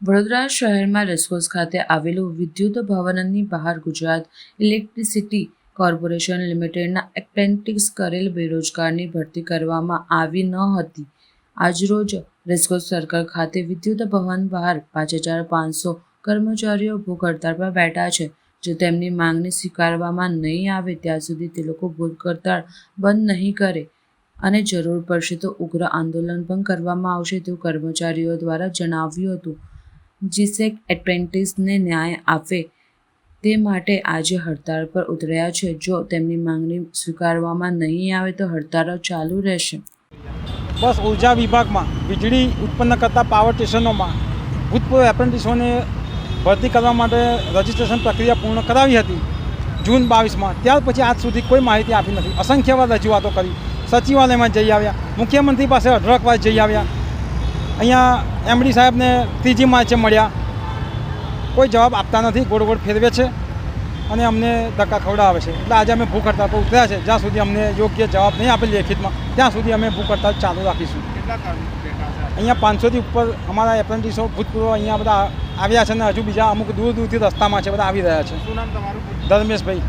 વડોદરા શહેરમાં રેસકોર્સ ખાતે આવેલું વિદ્યુત ભવનની બહાર ગુજરાત ઇલેક્ટ્રિસિટી કોર્પોરેશન લિમિટેડના એપ્રેન્ટિસ કરેલ બેરોજગારની ભરતી કરવામાં આવી ન હતી. આજરોજ રેસકોર્સ સર્કલ ખાતે વિદ્યુત ભવન બહાર પાંચ હજાર પાંચસો કર્મચારીઓ ભૂખ હડતાળ પર બેઠા છે. જો તેમની માંગણી સ્વીકારવામાં નહીં આવે ત્યાં સુધી તે લોકો ભૂખ હડતાળ બંધ નહીં કરે અને જરૂર પડશે તો ઉગ્ર આંદોલન પણ કરવામાં આવશે તેવું કર્મચારીઓ દ્વારા જણાવ્યું હતું. જીસેક એપ્રેન્ટિસને ન્યાય આપે તે માટે આજે હડતાળ પર ઉતર્યા છે. જો તેમની માંગણી સ્વીકારવામાં નહીં આવે તો હડતાળો ચાલુ રહેશે. બસ ઊર્જા વિભાગમાં, વીજળી ઉત્પન્ન કરતા પાવર સ્ટેશનોમાં ભૂતપૂર્વ એપ્રેન્ટિસોને ભરતી કરવા માટે રજિસ્ટ્રેશન પ્રક્રિયા પૂર્ણ કરાવી હતી જૂન બાવીસમાં. ત્યાર પછી આજ સુધી કોઈ માહિતી આપી નથી. અસંખ્ય વાર રજૂઆતો કરી. સચિવાલયમાં જઈ આવ્યા. મુખ્યમંત્રી પાસે અઢળક વાર જઈ આવ્યા. અહીંયા એમડી સાહેબને ત્રીજી માર્ચે મળ્યા. કોઈ જવાબ આપતા નથી ગોળ ગોળ ફેરવે છે અને અમને ધક્કા ખવડાવે છે. એટલે આજે અમે ભૂખ હડતાલ પર ઉતર્યા છે. જ્યાં સુધી અમને યોગ્ય જવાબ નહીં આપે લેખિતમાં ત્યાં સુધી અમે ભૂખ હડતાલ ચાલુ રાખીશું. અહીંયા પાંચસોથી ઉપર અમારા એપ્રેન્ટિસો ભૂતપૂર્વ અહીંયા બધા આવ્યા છે અને હજુ બીજા અમુક દૂર દૂરથી રસ્તામાં છે બધા આવી રહ્યા છે. ધર્મેશભાઈ.